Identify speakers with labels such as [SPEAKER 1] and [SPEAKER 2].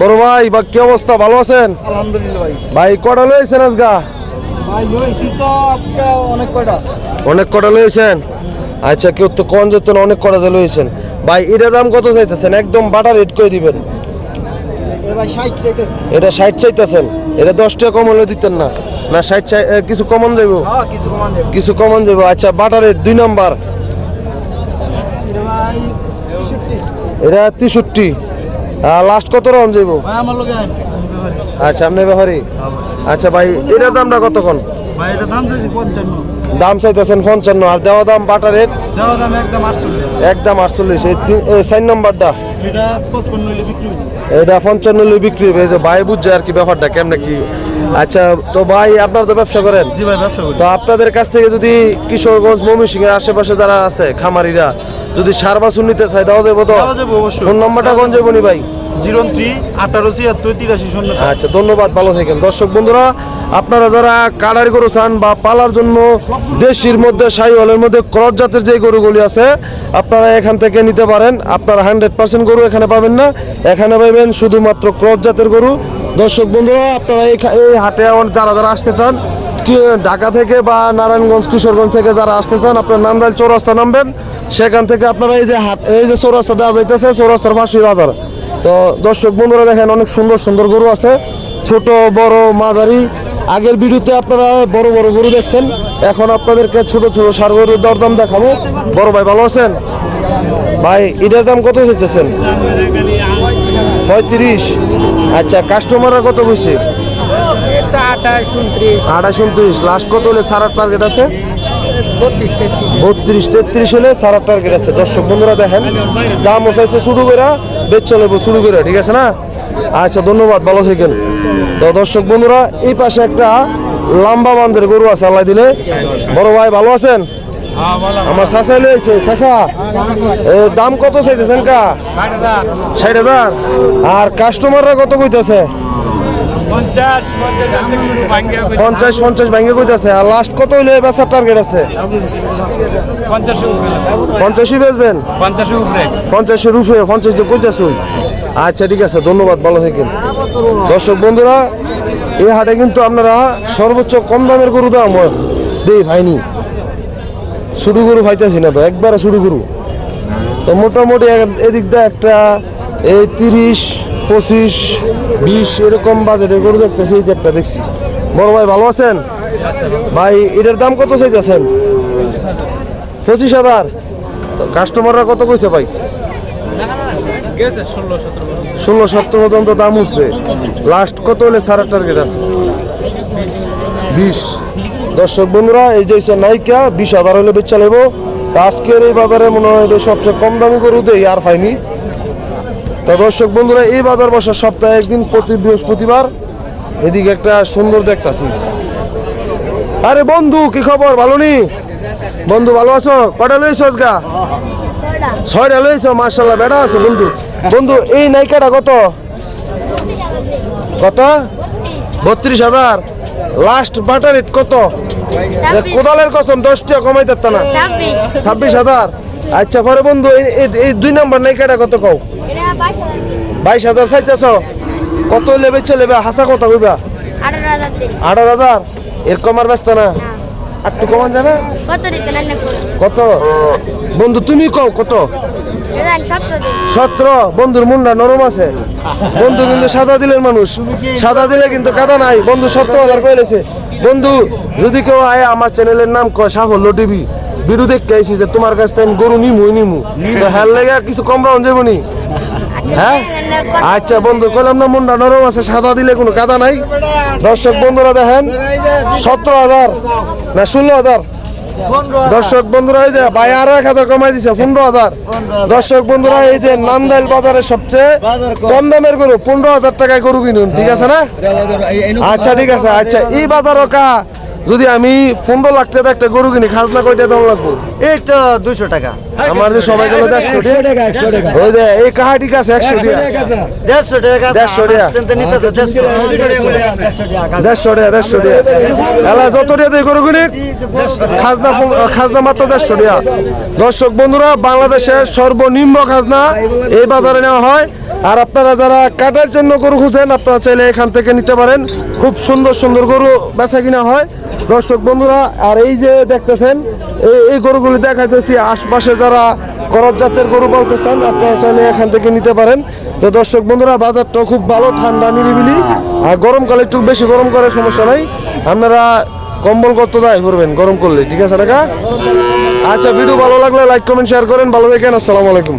[SPEAKER 1] বড় ভাই বা কি অবস্থা? ভালো আছেন?
[SPEAKER 2] আলহামদুলিল্লাহ ভাই।
[SPEAKER 1] ভাই কটা লয়েছেন আজগা?
[SPEAKER 2] ভাই লইছি তো আজকে অনেক কয়টা?
[SPEAKER 1] অনেক কটা লয়েছেন আচ্ছা কেউ তো কম যেত অনেক কটা লয়েছেন ভাই এটার দাম কত চাইতেছেন? একদম বাটার রেট করে দিবেন? এটা ষাট চাইতেছেন? এটা দশ টাকা কম হলে দিতেন না? না ষাট চাই কিছু কমন দেব?
[SPEAKER 2] হ্যাঁ কিছু কমান
[SPEAKER 1] দেবো। আচ্ছা বাটার রেট দুই নম্বর।
[SPEAKER 2] এটা
[SPEAKER 1] এটা তেষট্টি। লাস্ট কত রাউন্ড
[SPEAKER 2] যাইব
[SPEAKER 1] আচ্ছা আপনি ব্যাপারে আচ্ছা ভাই এটার দামটা কতক্ষণ?
[SPEAKER 2] ভাই এটা দাম চাইছি পঞ্চান্ন।
[SPEAKER 1] দাম চাইতেছেন পঞ্চান্ন আর দেওয়া দাম বাটার রেট?
[SPEAKER 2] দেওয়া দাম একদম আটচল্লিশ।
[SPEAKER 1] একদম আটচল্লিশ এই চার নম্বরটা?
[SPEAKER 2] এটা পঁচপান্ন বিক্রি
[SPEAKER 1] এটা পঞ্চান্ন বিক্রি হবে। যে ভাই বুঝছে আর কি ব্যাপারটা কেমনে কি? আচ্ছা তো ভাই আপনারা তো ব্যবসা করেন?
[SPEAKER 2] জি ভাই ব্যবসা করি।
[SPEAKER 1] তো আপনাদের কাছ থেকে যদি কিশোরগঞ্জ ময়মনসিংহ এর আশেপাশে যারা আছে খামারিরা যদি সার বাছুর নিতে চায় দেওয়া যাব তো? ফোন নাম্বারটা কোন যাব নি ভাই?
[SPEAKER 2] জিরো থ্রি আঠারো ছিয়াত্তর তিরাশি শূন্য
[SPEAKER 1] আচ্ছা ধন্যবাদ, ভালো থাকেন। দর্শক, বন্ধুরা, আপনারা যারা কাড়ারি গরু চান বা পালার জন্য দেশির মধ্যে শাহিওয়ালের মধ্যে ক্রস জাতের যে গরুগুলি আছে, আপনারা এখান থেকে নিতে পারেন। আপনারা হান্ড্রেড পার্সেন্ট গরু এখানে পাবেন না। এখানে পাবেন শুধুমাত্র ক্রস জাতের গরু। দর্শক, বন্ধুরা, আপনারা এই এই হাটে যারা যারা আসতে চান ঢাকা থেকে বা নারায়ণগঞ্জ, কিশোরগঞ্জ থেকে যারা আসতে চান, আপনার নান্দাইল চৌরাস্তা নামবেন। সেখান থেকে আপনারা এই যে হাট এই যে চৌরাস্তা দেওয়া যাইতেছে, চৌরাস্তার পাশেই বাজার। তো দর্শক বন্ধুরা দেখেন অনেক সুন্দর সুন্দর গরু আছে। ছোট বড় মাঝারি। আগের ভিডিওতে আপনারা বড় বড় গরু দেখছেন। এখন আপনাদেরকে ছোট ছোট সার গরুর দরদাম দেখাবো। বড় ভাই ভালো আছেন? ভাই এটার দাম কত চাইতেছেন? পঁয়ত্রিশ। আচ্ছা কাস্টমাররা কত
[SPEAKER 3] এটা আঠাশ উনত্রিশ।
[SPEAKER 1] লাস্ট কত হলে সারার টার্গেট আছে?
[SPEAKER 3] বত্রিশ তেত্রিশ।
[SPEAKER 1] হলে সারার টার্গেট আছে। দর্শক বন্ধুরা দেখেন দাম ওসাইছে শুরু করে বেচ চলে শুরু করে, ঠিক আছে না? আচ্ছা ধন্যবাদ, ভালো থাকেন। তো দর্শক বন্ধুরা, এই পাশে একটা লম্বা বান্ধের গরু আছে, আল্লাহ দিলে। বড় ভাই, ভালো আছেন? আমার চাষা লইছে চাষা দাম কত চাইতেছেন কা? ষাট হাজার। আর কাস্টমাররা কত কইতেছে? পঞ্চাশ পঞ্চাশ ভাঙ্গে কইতেছে। আর লাস্ট কত হইলে? বেচার টার্গেট আছে। পঞ্চাশই বেচবেন? পঞ্চাশের উপরে। পঞ্চাশ যে কইতেছ আচ্ছা ঠিক আছে ধন্যবাদ ভালো থাকেন। দর্শক বন্ধুরা এই হাটে কিন্তু আপনারা সর্বোচ্চ কম দামের গরু দাম দেই ভাইনি। শুরু গরু পাইতেছি না তো একবারে শুরু গরু। তো মোটামুটি এদিক দিয়ে একটা এই তিরিশ পঁচিশ বিশ এরকম বাজেটের গরু দেখতেছি এই যে একটা দেখছি। বড় ভাই ভালো আছেন? ভাই এটার দাম কত চাইতেছেন? পঁচিশ হাজার। কাস্টমাররা কত কইছে ভাই? ষোলো সতেরো পর্যন্ত দাম উঠছে। লাস্ট কত হলে সারা টার্গেট আছে? বিশ। দর্শক বন্ধুরা, এই যে নাইকা বিশ হাজার হলে বেচা নেব আজকের এই বাজারে মনে হয় সবচেয়ে কম দামি গরু দেই আর পাইনি। তো দর্শক বন্ধুরা, এই বাজার বসার সপ্তাহে একদিন প্রতি বৃহস্পতিবার এদিকে একটা সুন্দর দেখতাছি। আরে বন্ধু, কি খবর? ভালো নি? বন্ধু ভালো আছো? কটা লইছো আজকা ছয়টা লইছো মার্শাল্লাহ বেড়া আছো বন্ধু। বন্ধু এই নাইকাটা কত? কত? বত্রিশ হাজার লাস্ট বাটার রেট কত? কোদালের কসম দশ টাকা কমাই দিত না?
[SPEAKER 4] ছাব্বিশ।
[SPEAKER 1] হাজার। আচ্ছা পরে বন্ধু এই- দুই নম্বর নাইকাটা কত কও?
[SPEAKER 4] বাইশ হাজার।
[SPEAKER 1] চাইতেছ? কত লেবে লেবে হাসা কত কইবা?
[SPEAKER 4] আঠারো হাজার দিন।
[SPEAKER 1] আঠারো হাজার? এর কমার ব্যস্ত না। একটু কমান যাবে?
[SPEAKER 4] কত
[SPEAKER 1] কত? বন্ধু তুমি কও কত?
[SPEAKER 4] সতেরো
[SPEAKER 1] বন্ধুর মুন্ডা নরম আছে। বন্ধু কিন্তু সাদা দিলের মানুষ। সাদা দিলে কিন্তু কাদা নাই। বন্ধু সতেরো হাজার কইলেছে বন্ধু যদি কেউ আয় আমার চ্যানেলের নাম কয় সাফল্য টিভি। ভিডিও দেখতে আইসি যে তোমার কাছ থেকে আমি গরু নিমু নিমু। তো হ্যার লেগে কিছু কম রাউন্ড যাব নি। হ্যাঁ? আচ্ছা বন্ধু, কইলাম না মুন্ডা নরম আছে, সাদা দিলে কোনো কাদা নাই। দর্শক বন্ধুরা দেখেন, সতেরো হাজার না ষোলো হাজার? দর্শক বন্ধুরা, এই যে ভাই আরও এক হাজার কমাই দিছে, পনেরো হাজার। দর্শক বন্ধুরা, এই যে নান্দাইল বাজারের সবচেয়ে কম দামের গরু, পনেরো হাজার টাকায় গরু কিনুন, ঠিক আছে না? আচ্ছা ঠিক আছে আচ্ছা এই বাজারও কা যদি আমি পনেরো লাখ টাকা একটা গরু কিনি খাজনা কয়টা দাম লাগবো?
[SPEAKER 2] এই তো দুশো টাকা।
[SPEAKER 1] আমার যে সবাই গেল দেড়শো টাকা ওই যে এই কাহা ঠিক আছে একশো টাকা।
[SPEAKER 2] দেড়শো টাকা
[SPEAKER 1] দেড়শো টাকা।
[SPEAKER 2] দেড়শো টাকা।
[SPEAKER 1] দেড়শো টাকা এলা যত টাকা গরু কিনি খাজনা খাজনা মাত্র দেড়শো টাকা। দর্শক বন্ধুরা বাংলাদেশের সর্বনিম্ন খাজনা এই বাজারে নেওয়া হয়। আর আপনারা যারা কাটার জন্য গরু খুঁজেন, আপনারা চাইলে এখান থেকে নিতে পারেন। খুব সুন্দর সুন্দর গরু বেচা কিনা হয়। দর্শক বন্ধুরা, আর এই যে দেখতেছেন, এই এই গরুগুলি দেখাইতেছি আশপাশে যারা করব জাতের গরু বলতেছেন, আপনারা চাইলে এখান থেকে নিতে পারেন। তো দর্শক বন্ধুরা বাজারটা খুব ভালো, ঠান্ডা, নিরিবিলি। আর গরমকালে একটু বেশি গরম করে সমস্যা নাই। আপনারা কম্বল কত দায় করবেন, গরম করলে। ঠিক আছে টাকা আচ্ছা ভিডিও ভালো লাগলে লাইক কমেন্ট শেয়ার করেন। ভালো থাকেন, আসসালামু আলাইকুম।